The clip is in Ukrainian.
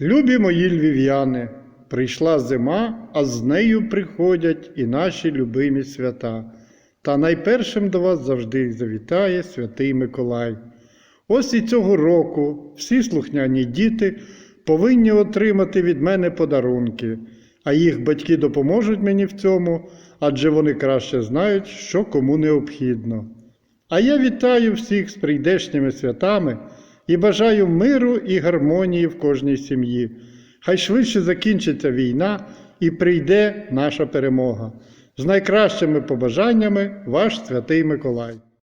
Любі мої львів'яни, прийшла зима, а з нею приходять і наші любимі свята. Та найпершим до вас завжди завітає святий Миколай. Ось і цього року всі слухняні діти повинні отримати від мене подарунки, а їх батьки допоможуть мені в цьому, адже вони краще знають, що кому необхідно. А я вітаю всіх з прийдешніми святами і бажаю миру і гармонії в кожній сім'ї. Хай швидше закінчиться війна і прийде наша перемога. З найкращими побажаннями ваш святий Миколай.